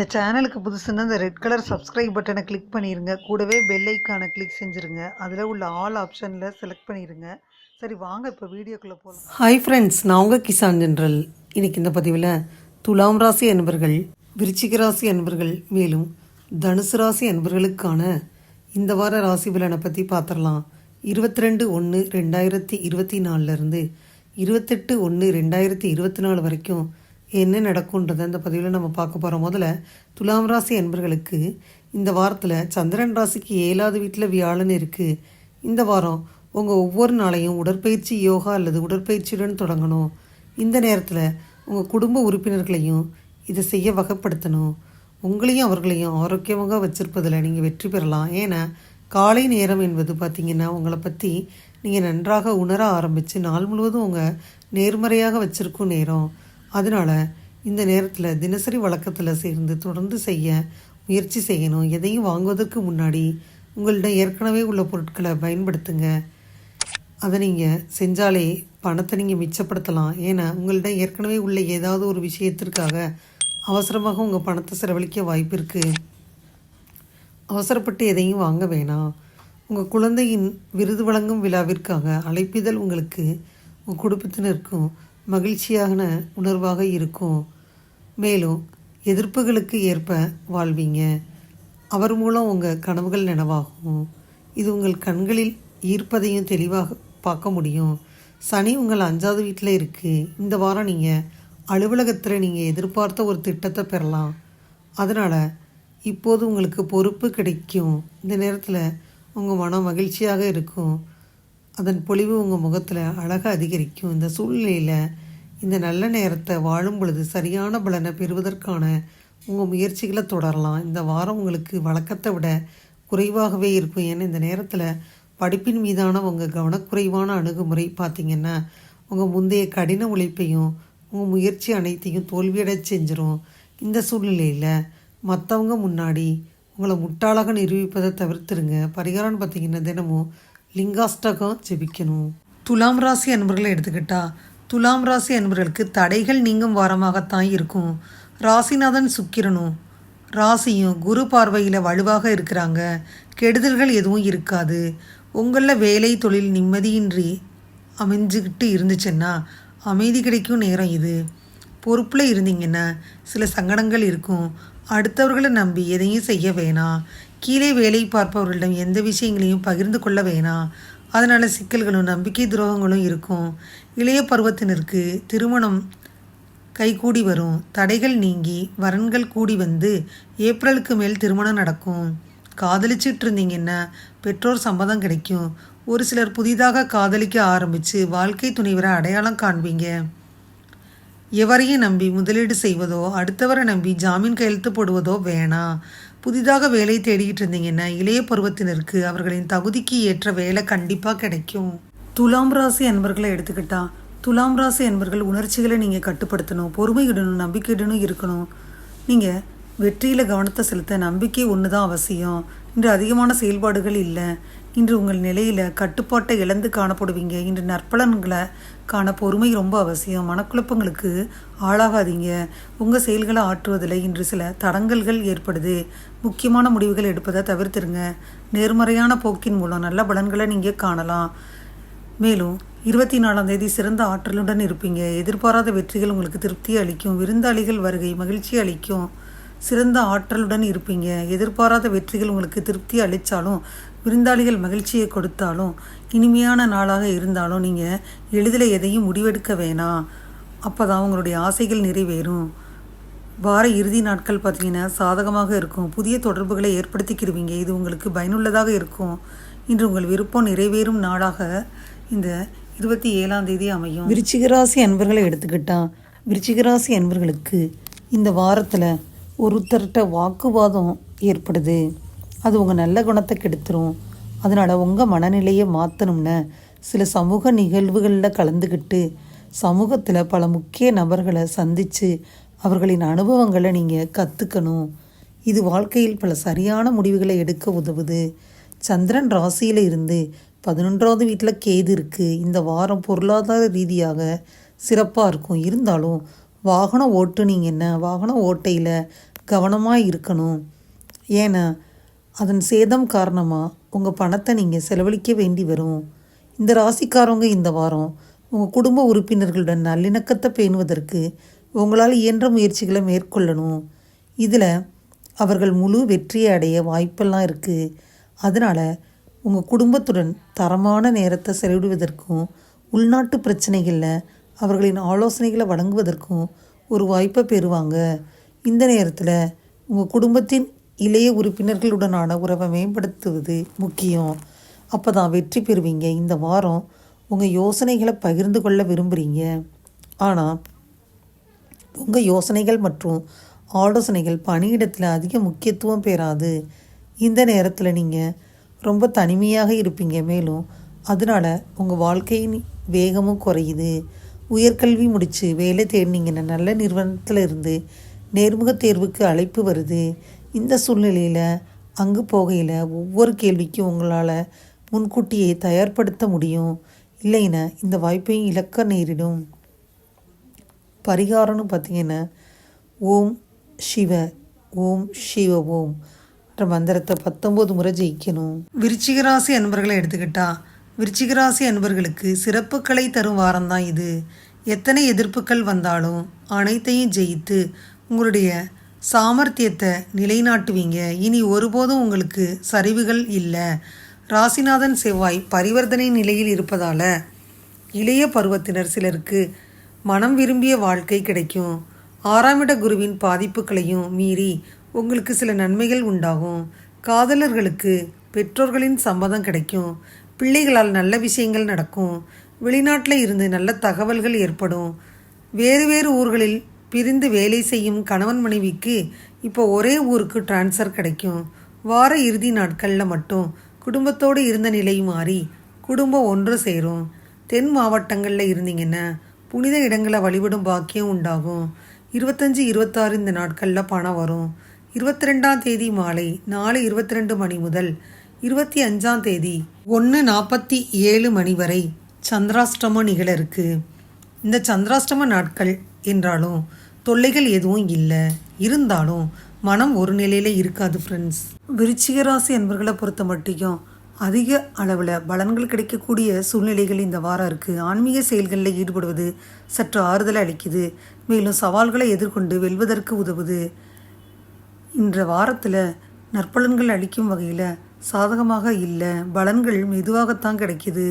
இந்த சேனலுக்கு புதுசுன்னா இந்த ரெட் கலர் சப்ஸ்கிரைப் பட்டனை கிளிக் பண்ணிடுங்க கூடவே பெல் ஐக்கானை கிளிக் செஞ்சுருங்க. அதில் உள்ள ஆல் ஆப்ஷனில் செலக்ட் பண்ணிடுங்க சரி வாங்க இப்போ வீடியோக்குள்ளே போகலாம் ஹாய் ஃப்ரெண்ட்ஸ் நான் உங்கள் கிசான் ஜென்ரல். இன்னைக்கு இந்த பதிவில் துலாம் ராசி அன்பர்கள் விருச்சிக ராசி அன்பர்கள் மேலும் தனுசு ராசி அன்பர்களுக்கான இந்த வார ராசி பலனை பற்றி பார்த்துடலாம் இருபத்தி ரெண்டு ஒன்று ரெண்டாயிரத்தி இருபத்தி நாலுலேருந்து இருபத்தெட்டு ஒன்று ரெண்டாயிரத்தி இருபத்தி நாலு வரைக்கும் என்ன நடக்கும்ன்றதை இந்த பதிவில் நம்ம பார்க்க போகிறோம் முதல்ல துலாம் ராசி அன்பர்களுக்கு இந்த வாரத்தில் சந்திரன் ராசிக்கு ஏழாவது வீட்டில் வியாழன் இருக்குது இந்த வாரம் உங்கள் ஒவ்வொரு நாளையும் உடற்பயிற்சி யோகா அல்லது உடற்பயிற்சியுடன் தொடங்கணும். இந்த நேரத்தில் உங்கள் குடும்ப உறுப்பினர்களையும் இதை செய்ய வகைப்படுத்தணும். உங்களையும் அவர்களையும் ஆரோக்கியமாக வச்சிருப்பதில் நீங்கள் வெற்றி பெறலாம். ஏன்னா காலை நேரம் என்பது பார்த்திங்கன்னா உங்களை பற்றி நீங்கள் நன்றாக உணர ஆரம்பித்து நாள் முழுவதும் உங்கள் நேர்மறையாக வச்சுருக்கும் நேரம். அதனால் இந்த நேரத்தில் தினசரி வழக்கத்தில் சேர்ந்து தொடர்ந்து செய்ய முயற்சி செய்யணும். எதையும் வாங்குவதற்கு முன்னாடி உங்கள்கிட்ட ஏற்கனவே உள்ள பொருட்களை பயன்படுத்துங்க. அதை நீங்கள் செஞ்சாலே பணத்தை நீங்கள் மிச்சப்படுத்தலாம். ஏன்னா உங்கள்கிட்ட ஏற்கனவே உள்ள ஏதாவது ஒரு விஷயத்திற்காக அவசரமாக உங்கள் பணத்தை செலவழிக்க வாய்ப்பு இருக்குது அவசரப்பட்டு எதையும் வாங்க வேணாம். உங்கள் குழந்தையின் விருது வழங்கும் விழாவிற்காக அழைப்பிதழ் உங்களுக்கு உங்கள் குடும்பத்தினருக்கும் மகிழ்ச்சியான உணர்வாக இருக்கும். மேலும் எதிர்ப்புகளுக்கு ஏற்ப வாழ்வீங்க. அவர் மூலம் உங்கள் கனவுகள் நினைவாகும். இது உங்கள் கண்களில் ஈர்ப்பதையும் தெளிவாக பார்க்க முடியும். சனி உங்கள் அஞ்சாவது வீட்டில் இருக்குது இந்த வாரம் நீங்கள் அலுவலகத்தில் நீங்கள் எதிர்பார்த்த ஒரு திட்டத்தை பெறலாம். அதனால் இப்போது உங்களுக்கு பொறுப்பு கிடைக்கும். இந்த நேரத்தில் உங்கள் மனம் மகிழ்ச்சியாக இருக்கும். அதன் பொலிவு உங்கள் முகத்தில் அழகாக அதிகரிக்கும். இந்த சூழ்நிலையில் இந்த நல்ல நேரத்தை வாழும் பொழுது சரியான பலனை பெறுவதற்கான உங்கள் முயற்சிகளை தொடரலாம். இந்த வாரம் உங்களுக்கு வழக்கத்தை விட குறைவாகவே இருக்கும். ஏன்னா இந்த நேரத்தில் படிப்பின் மீதான உங்கள் கவனக்குறைவான அணுகுமுறை பார்த்திங்கன்னா உங்கள் முந்தைய கடின உழைப்பையும் உங்கள் முயற்சி அனைத்தையும் தோல்வியடை செஞ்சிடும் இந்த சூழ்நிலையில் மற்றவங்க முன்னாடி உங்களை முட்டாளாக நிரூபிப்பதை தவிர்த்துருங்க. பரிகாரம்னு பார்த்திங்கன்னா தினமும் லிங்காஷ்டகம் ஜெபிக்கணும். துலாம் ராசி அன்பர்களை எடுத்துக்கிட்டா துலாம் ராசி அன்பர்களுக்கு தடைகள் நீங்கும் வாரமாகத்தான் இருக்கும். ராசிநாதன் சுக்கிரனும் ராசியும் குரு பார்வையில் வலுவாக இருக்கிறாங்க. கெடுதல்கள் எதுவும் இருக்காது. உங்களில் வேலை தொழில் நிம்மதியின்றி அமைஞ்சுக்கிட்டு இருந்துச்சுன்னா அமைதி கிடைக்கும் நேரம் இது. பொறுப்பில் இருந்தீங்கன்னா சில சங்கடங்கள் இருக்கும். அடுத்தவர்களை நம்பி எதையும் செய்ய வேணாம். கீழே வேலை பார்ப்பவர்களிடம் எந்த விஷயங்களையும் பகிர்ந்து கொள்ள வேணாம் அதனால் சிக்கல்களும் நம்பிக்கை துரோகங்களும் இருக்கும். இளைய பருவத்தினருக்கு திருமணம் கைகூடி வரும். தடைகள் நீங்கி வரன்கள் கூடி வந்து ஏப்ரலுக்கு மேல் திருமணம் நடக்கும். காதலிச்சிட்டு இருந்தீங்கன்னா பெற்றோர் சம்மதம் கிடைக்கும். ஒரு சிலர் புதிதாக காதலிக்க ஆரம்பித்து வாழ்க்கை துணைவரை அடையாளம் காண்பீங்க. எவரையும் நம்பி முதலீடு செய்வதோ அடுத்தவரை நம்பி ஜாமீன் கையெழுத்து போடுவதோ வேணாம் புதிதாக வேலை தேடிக்கிட்டு இருந்தீங்கன்னா இளைய பருவத்தினருக்கு அவர்களின் தகுதிக்கு ஏற்ற வேலை கண்டிப்பாக கிடைக்கும். துலாம் ராசி அன்பர்களை எடுத்துக்கிட்டா துலாம் ராசி அன்பர்கள் உணர்ச்சிகளை நீங்கள் கட்டுப்படுத்தணும் பொறுமையிடணும் நம்பிக்கையிடணும் இருக்கணும். நீங்கள் வெற்றியில் கவனத்தை செலுத்த நம்பிக்கை ஒன்று தான் அவசியம். இன்று அதிகமான செயல்பாடுகள் இல்லை. இன்று உங்கள் நிலையில் கட்டுப்பாட்டை இழந்து காணப்படுவீங்க. இன்று நற்பலன்களை காண பொறுமை ரொம்ப அவசியம். மனக்குழப்பங்களுக்கு ஆளாகாதீங்க. உங்கள் செயல்களை ஆற்றுவதில் இன்று சில தடங்கல்கள் ஏற்படுது. முக்கியமான முடிவுகள் எடுப்பதை தவிர்த்துருங்க. நேர்மறையான போக்கின் மூலம் நல்ல பலன்களை நீங்கள் காணலாம். மேலும் இருபத்தி நாலாம் தேதி சிறந்த ஆற்றலுடன் இருப்பீங்க. எதிர்பாராத வெற்றிகள் உங்களுக்கு திருப்தி அளிக்கும். விருந்தாளிகள் வருகை மகிழ்ச்சி அளிக்கும். சிறந்த ஆற்றலுடன் இருப்பீங்க. எதிர்பாராத வெற்றிகள் உங்களுக்கு திருப்தி அளித்தாலும் விருந்தாளிகள் மகிழ்ச்சியை கொடுத்தாலும் இனிமையான நாளாக இருந்தாலும் நீங்கள் எளிதில் எதையும் முடிவெடுக்க வேணாம். அப்போ தான் உங்களுடைய ஆசைகள் நிறைவேறும். வார இறுதி நாட்கள் பார்த்தீங்கன்னா சாதகமாக இருக்கும். புதிய தொடர்புகளை ஏற்படுத்திக்கிடுவீங்க. இது உங்களுக்கு பயனுள்ளதாக இருக்கும். இன்று உங்கள் விருப்பம் நிறைவேறும் நாளாக இந்த இருபத்தி ஏழாம் தேதி அமையும். விருச்சிகராசி அன்பர்களை எடுத்துக்கிட்டால் விருச்சிகராசி அன்பர்களுக்கு இந்த வாரத்தில் ஒருத்தர்கிட்ட வாக்குவாதம் ஏற்படுது. அது உங்கள் நல்ல குணத்தை கெடுத்துரும். அதனால் உங்கள் மனநிலையை மாற்றணும்னு சில சமூக நிகழ்வுகளில் கலந்துக்கிட்டு சமூகத்தில் பல முக்கிய நபர்களை சந்தித்து அவர்களின் அனுபவங்களை நீங்கள் கற்றுக்கணும் இது வாழ்க்கையில் பல சரியான முடிவுகளை எடுக்க உதவுது. சந்திரன் ராசியில் இருந்து பதினொன்றாவது வீட்டில் கேது இருக்குது இந்த வாரம் பொருளாதார ரீதியாக சிறப்பாக இருக்கும். இருந்தாலும் வாகனம் ஓட்டுனீங்கன்னா வாகனம் ஓட்டையில் கவனமாக இருக்கணும். ஏன்னா அதன் சேதம் காரணமாக உங்கள் பணத்தை நீங்கள் செலவழிக்க வேண்டி வரும். இந்த ராசிக்காரவங்க இந்த வாரம் உங்கள் குடும்ப உறுப்பினர்களுடன் நல்லிணக்கத்தை பேணுவதற்கு உங்களால் இயன்ற முயற்சிகளை மேற்கொள்ளணும். இதில் அவர்கள் முழு வெற்றியை அடைய வாய்ப்பெல்லாம் இருக்குது அதனால் உங்கள் குடும்பத்துடன் தரமான நேரத்தை செலவிடுவதற்கும் உள்நாட்டு பிரச்சனைகளில் அவர்களின் ஆலோசனைகளை வழங்குவதற்கும் ஒரு வாய்ப்பை பெறுவாங்க. இந்த நேரத்தில் உங்கள் குடும்பத்தின் இளைய உறுப்பினர்களுடனான உறவை மேம்படுத்துவது முக்கியம். அப்போ தான் வெற்றி பெறுவீங்க. இந்த வாரம் உங்கள் யோசனைகளை பகிர்ந்து கொள்ள விரும்புகிறீங்க ஆனால் உங்கள் யோசனைகள் மற்றும் ஆலோசனைகள் பணியிடத்தில் அதிக முக்கியத்துவம் பெறாது. இந்த நேரத்தில் நீங்கள் ரொம்ப தனிமையாக இருப்பீங்க. மேலும் அதனால் உங்கள் வாழ்க்கையின் வேகமும் குறையுது. உயர்கல்வி முடித்து வேலை தேடினீங்கன்னா நல்ல நிறுவனத்தில் இருந்து நேர்முகத் தேர்வுக்கு அழைப்பு வருது. இந்த சூழ்நிலையில் அங்கு போகையில் ஒவ்வொரு கேள்விக்கும் உங்களால் முன்கூட்டியே தயார்படுத்த முடியும். இல்லைன்னா இந்த வாய்ப்பையும் இழக்க நேரிடும். பரிகாரம்னு பார்த்தீங்கன்னா ஓம் சிவ ஓம் சிவ ஓம் என்ற மந்திரத்தை பத்தொம்போது முறை ஜெயிக்கணும். விருச்சிகராசி அன்பர்களை எடுத்துக்கிட்டா விருச்சிகராசி அன்பர்களுக்கு சிறப்புகளை தரும் வாரம்தான் இது. எத்தனை எதிர்ப்புகள் வந்தாலும் அனைத்தையும் ஜெயித்து உங்களுடைய சாமர்த்தியத்தை நிலைநாட்டுவீங்க. இனி ஒருபோதும் உங்களுக்கு சரிவுகள் இல்லை. ராசிநாதன் செவ்வாய் பரிவர்த்தனை நிலையில் இருப்பதால் இளைய பருவத்தினர் சிலருக்கு மனம் விரும்பிய வாழ்க்கை கிடைக்கும். ஆறாம் இட குருவின் பாதிப்புகளையும் மீறி உங்களுக்கு சில நன்மைகள் உண்டாகும். காதலர்களுக்கு பெற்றோர்களின் சம்மதம் கிடைக்கும். பிள்ளைகளால் நல்ல விஷயங்கள் நடக்கும். வெளிநாட்டில் இருந்து நல்ல தகவல்கள் ஏற்படும். வேறு வேறு ஊர்களில் பிரிந்து வேலை செய்யும் கணவன் மனைவிக்கு இப்போ ஒரே ஊருக்கு டிரான்ஸ்ஃபர் கிடைக்கும். வார இறுதி நாட்களில் மட்டும் குடும்பத்தோடு இருந்த நிலை மாறி குடும்பம் ஒன்று சேரும். தென் மாவட்டங்களில் இருந்தீங்கன்னா புனித இடங்களை வழிபடும் பாக்கியம் உண்டாகும். இருபத்தஞ்சி இருபத்தாறு இந்த நாட்களில் பணம் வரும். இருபத்தி ரெண்டாம் தேதி மாலை நாலு இருபத்தி ரெண்டு மணி முதல் இருபத்தி அஞ்சாம் தேதி ஒன்று நாற்பத்தி ஏழு மணி வரை சந்திராஷ்டமம் நிகழ இருக்கு. இந்த சந்திராஷ்டம நாட்கள் என்றாலும் தொல்லைகள் எதுவும் இல்லை. இருந்தாலும் மனம் ஒரு நிலையில் இருக்காது ஃப்ரெண்ட்ஸ் விருச்சிக ராசி என்பர்களை பொறுத்த மட்டும் அதிக அளவில் பலன்கள் கிடைக்கக்கூடிய சூழ்நிலைகள் இந்த வாரம் இருக்குது ஆன்மீக செயல்களில் ஈடுபடுவது சற்று ஆறுதலை அளிக்குது. மேலும் சவால்களை எதிர்கொண்டு வெல்வதற்கு உதவுது. இன்ற வாரத்தில் நற்பலன்கள் அளிக்கும் வகையில் சாதகமாக இல்லை. பலன்கள் மெதுவாகத்தான் கிடைக்குது.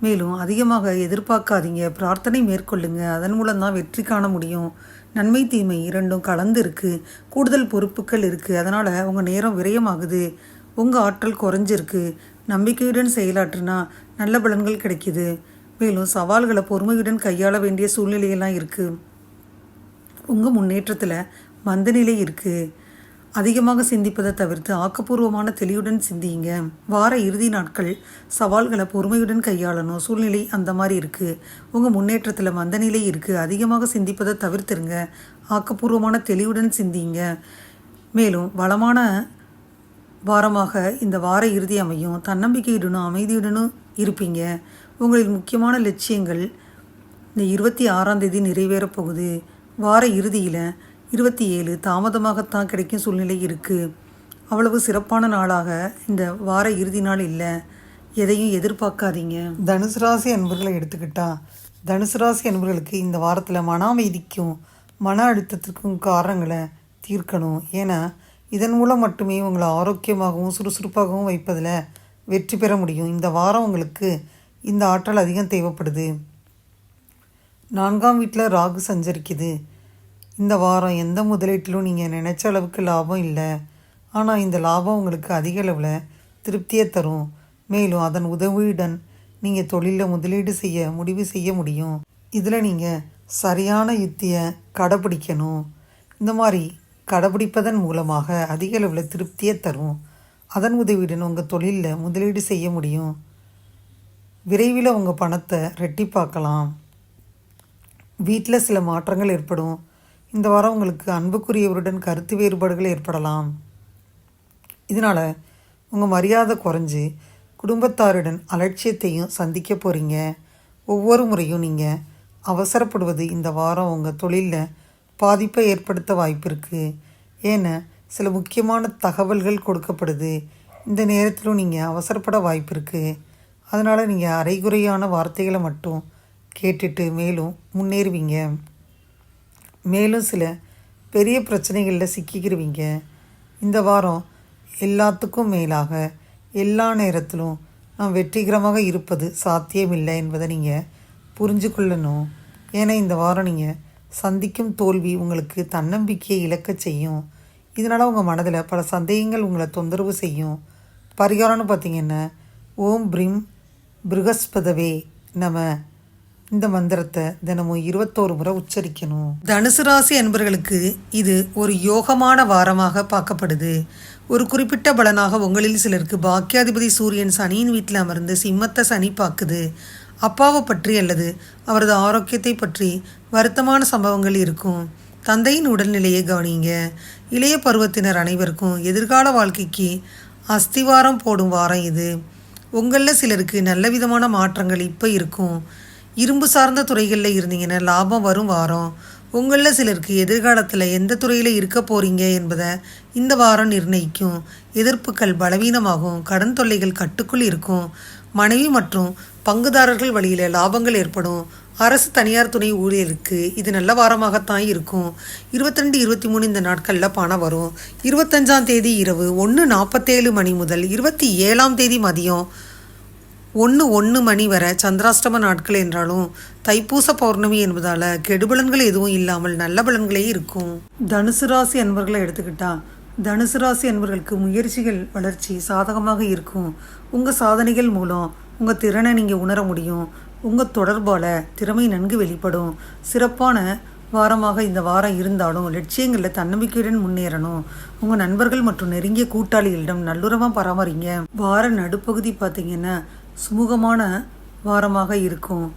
மேலும் அதிகமாக எதிர்பார்க்காதீங்க. பிரார்த்தனை மேற்கொள்ளுங்க. அதன் மூலம் தான் வெற்றி காண முடியும். நன்மை தீமை இரண்டும் கலந்து இருக்கு. கூடுதல் பொறுப்புகள் இருக்குது அதனால் உங்கள் நேரம் விரயமாகுது. உங்கள் ஆற்றல் குறைஞ்சிருக்கு. நம்பிக்கையுடன் செயலாற்றுனா நல்ல பலன்கள் கிடைக்கிது. மேலும் சவால்களை பொறுமையுடன் கையாள வேண்டிய சூழ்நிலையெல்லாம் இருக்குது உங்கள் முன்னேற்றத்தில் மந்தநிலை இருக்குது அதிகமாக சிந்திப்பதை தவிர்த்து ஆக்கப்பூர்வமான தெளிவுடன் சிந்தியுங்க. வார இறுதி நாட்கள் சவால்களை பொறுமையுடன் கையாளணும். சூழ்நிலை அந்த மாதிரி இருக்குது உங்கள் முன்னேற்றத்தில் மந்த நிலை இருக்குது அதிகமாக சிந்திப்பதை தவிர்த்துருங்க. ஆக்கப்பூர்வமான தெளிவுடன் சிந்திங்க மேலும் வளமான வாரமாக இந்த வார இறுதி அமையும். தன்னம்பிக்கையுடனும் அமைதியுடனும் இருப்பீங்க. உங்களின் முக்கியமான லட்சியங்கள் இந்த இருபத்தி ஆறாம் தேதி நிறைவேறப் போகுது. வார இறுதியில் இருபத்தி ஏழு தாமதமாகத்தான் கிடைக்கும் சூழ்நிலை இருக்குது அவ்வளவு சிறப்பான நாளாக இந்த வார இறுதி நாள் இல்லை. எதையும் எதிர்பார்க்காதீங்க. தனுசு ராசி அன்பர்களை எடுத்துக்கிட்டா தனுசு ராசி அன்பர்களுக்கு இந்த வாரத்தில் மன அமைதிக்கும் மன அழுத்தத்திற்கும் காரணங்களை தீர்க்கணும். ஏன்னா இதன் மூலம் மட்டுமே உங்களை ஆரோக்கியமாகவும் சுறுசுறுப்பாகவும் வைப்பதில் வெற்றி பெற முடியும். இந்த வாரம் உங்களுக்கு இந்த ஆற்றல் அதிகம் தேவைப்படுது. நான்காம் வீட்டில் ராகு சஞ்சரிக்குது. இந்த வாரம் எந்த முதலீட்டிலும் நீங்கள் நினச்ச அளவுக்கு லாபம் இல்லை. ஆனால் இந்த லாபம் உங்களுக்கு அதிக அளவில் திருப்தியை தரும். மேலும் அதன் உதவியுடன் நீங்கள் தொழிலில் முதலீடு செய்ய முடிவு செய்ய முடியும். இதில் நீங்கள் சரியான யுத்தியை கடைப்பிடிக்கணும் இந்த மாதிரி கடைப்பிடிப்பதன் மூலமாக அதிக அளவில் திருப்தியை தரும். அதன் உதவியுடன் உங்கள் தொழிலில் முதலீடு செய்ய முடியும். விரைவில் உங்கள் பணத்தை ரெட்டிப்பாக்கலாம். வீட்டில் சில மாற்றங்கள் ஏற்படும். இந்த வாரம் உங்களுக்கு அன்புக்குரியவருடன் கருத்து வேறுபாடுகள் ஏற்படலாம். இதனால் உங்கள் மரியாதை குறைஞ்சி குடும்பத்தாருடன் அலட்சியத்தையும் சந்திக்க போகிறீங்க ஒவ்வொரு முறையும் நீங்கள் அவசரப்படுவது இந்த வாரம் உங்கள் தொழிலில் பாதிப்பை ஏற்படுத்த வாய்ப்பு இருக்குது ஏன்னா சில முக்கியமான தகவல்கள் கொடுக்கப்படுது. இந்த நேரத்திலும் நீங்கள் அவசரப்பட வாய்ப்பு இருக்குது அதனால் நீங்கள் அரைகுறையான வார்த்தைகளை மட்டும் கேட்டுட்டு மேலும் முன்னேறுவீங்க. மேலும் சில பெரிய பிரச்சனைகளில் சிக்கிக்கிருவீங்க. இந்த வாரம் எல்லாத்துக்கும் மேலாக எல்லா நேரத்திலும் நாம் வெற்றிகரமாக இருப்பது சாத்தியமில்லை என்பதை நீங்கள் புரிஞ்சு கொள்ளணும். ஏன்னா இந்த வாரம் நீங்கள் சந்திக்கும் தோல்வி உங்களுக்கு தன்னம்பிக்கையை இழக்கச் செய்யும். இதனால் உங்கள் மனதில் பல சந்தேகங்கள் உங்களை தொந்தரவு செய்யும். பரிகாரம்னு பார்த்தீங்கன்னா ஓம் பிரிம் பிருகஸ்பதவே நம்ம இந்த மந்திரத்தை தினமும் இருபத்தோரு முறை உச்சரிக்கணும். தனுசு ராசி என்பவர்களுக்கு இது ஒரு யோகமான வாரமாக பார்க்கப்படுது. ஒரு குறிப்பிட்ட பலனாக உங்களில் சிலருக்கு பாக்கியாதிபதி சூரியன் சனியின் வீட்டில் அமர்ந்து சிம்மத்தை சனி பார்க்குது. அப்பாவை பற்றி அல்லது அவரது ஆரோக்கியத்தை பற்றி வருத்தமான சம்பவங்கள் இருக்கும். தந்தையின் உடல்நிலையை கவனிங்க. இளைய பருவத்தினர் அனைவருக்கும் எதிர்கால வாழ்க்கைக்கு அஸ்திவாரம் போடும் வாரம் இது. உங்களில் சிலருக்கு நல்ல விதமான மாற்றங்கள் இப்போ இருக்கும். இரும்பு சார்ந்த துறைகளில் இருந்தீங்கன்னா லாபம் வரும் வாரம். உங்களில் சிலருக்கு எதிர்காலத்தில் எந்த துறையில் இருக்க போகிறீங்க என்பதை இந்த வாரம் நிர்ணயிக்கும். எதிர்ப்புகள் பலவீனமாகும். கடன் தொல்லைகள் கட்டுக்குள் இருக்கும். மனைவி மற்றும் பங்குதாரர்கள் வழியில் லாபங்கள் ஏற்படும். அரசு தனியார் துணை ஊழியருக்கு இது நல்ல வாரமாகத்தான் இருக்கும். இருபத்திரெண்டு இருபத்தி மூணு இந்த நாட்களில் பணம் வரும். இருபத்தஞ்சாம் தேதி இரவு ஒன்று நாற்பத்தேழு மணி முதல் இருபத்தி ஏழாம் தேதி மதியம் ஒன்று ஒன்று மணி வரை சந்திராஷ்டம நாட்கள் என்றாலும் தைப்பூச பௌர்ணமி என்பதால் கெடுபலன்கள் எதுவும் இல்லாமல் நல்ல பலன்களே இருக்கும். தனுசு ராசி அன்பர்களை எடுத்துக்கிட்டா தனுசு ராசி அன்பர்களுக்கு முயற்சிகள் வளர்ச்சி சாதகமாக இருக்கும். உங்கள் சாதனைகள் மூலம் உங்கள் திறனை நீங்கள் உணர முடியும். உங்கள் தொடர்பால் திறமை நன்கு வெளிப்படும். சிறப்பான வாரமாக இந்த வாரம் இருந்தாலும் லட்சியங்களில் தன்னம்பிக்கையுடன் முன்னேறணும். உங்கள் நண்பர்கள் மற்றும் நெருங்கிய கூட்டாளிகளிடம் நல்லுறவாக பராமரிங்க. வார நடுப்பகுதி பார்த்தீங்கன்னா சுமூகமான வாரமாக இருக்கும்.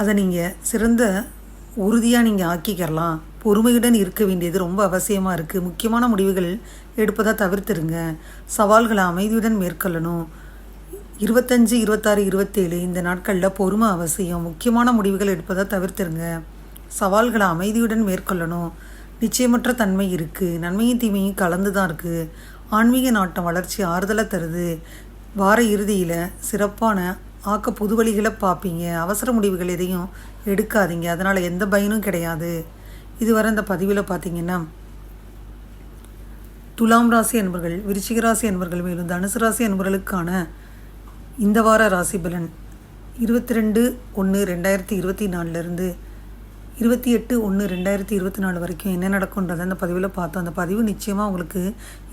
அதை நீங்கள் சிறந்த உறுதியாக நீங்கள் ஆக்கிக்கிறலாம் பொறுமையுடன் இருக்க வேண்டியது ரொம்ப அவசியமாக இருக்குது முக்கியமான முடிவுகள் எடுப்பதாக தவிர்த்துருங்க. சவால்களை அமைதியுடன் மேற்கொள்ளணும். இருபத்தஞ்சு இருபத்தாறு இருபத்தேழு இந்த நாட்களில் பொறுமை அவசியம். முக்கியமான முடிவுகள் எடுப்பதை தவிர்த்துருங்க. சவால்களை அமைதியுடன் மேற்கொள்ளணும். நிச்சயமற்ற தன்மை இருக்குது நன்மையும் தீமையும் கலந்து தான் இருக்குது ஆன்மீக நாட்டம் வளர்ச்சி ஆறுதலை தருது. வார இறுதியில் சிறப்பான ஆக்க புது வழிகளை பார்ப்பீங்க. அவசர முடிவுகள் எதையும் எடுக்காதீங்க. அதனால் எந்த பயனும் கிடையாது. இதுவரை இந்த பதிவில் பார்த்தீங்கன்னா துலாம் ராசி என்பர்கள் விருச்சிக ராசி என்பர்கள் மேலும் தனுசு ராசி என்பவர்களுக்கான இந்த வார ராசி பலன் இருபத்தி ரெண்டு ஒன்று ரெண்டாயிரத்தி இருபத்தி நாலுலேருந்து இருபத்தி எட்டு ஒன்று ரெண்டாயிரத்தி இருபத்தி நாலு வரைக்கும் என்ன நடக்குன்றதை அந்த பதிவில் பார்த்தோம். அந்த பதிவு நிச்சயமாக உங்களுக்கு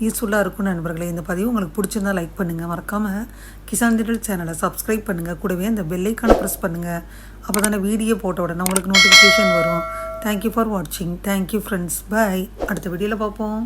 யூஸ்ஃபுல்லாக இருக்கும் நண்பர்களே. இந்த பதிவு உங்களுக்கு பிடிச்சிருந்தா லைக் பண்ணுங்கள் மறக்காமல் கிசான் திடல் சேனலை சப்ஸ்கிரைப் பண்ணுங்கள் கூடவே அந்த பெல்லைக்கான ப்ரெஸ் பண்ணுங்கள் அப்போ தானே வீடியோ போட்ட உடனே உங்களுக்கு நோட்டிஃபிகேஷன் வரும். தேங்க்யூ ஃபார் வாட்சிங் தேங்க்யூ ஃப்ரெண்ட்ஸ் பை அடுத்த வீடியோவில் பார்ப்போம்.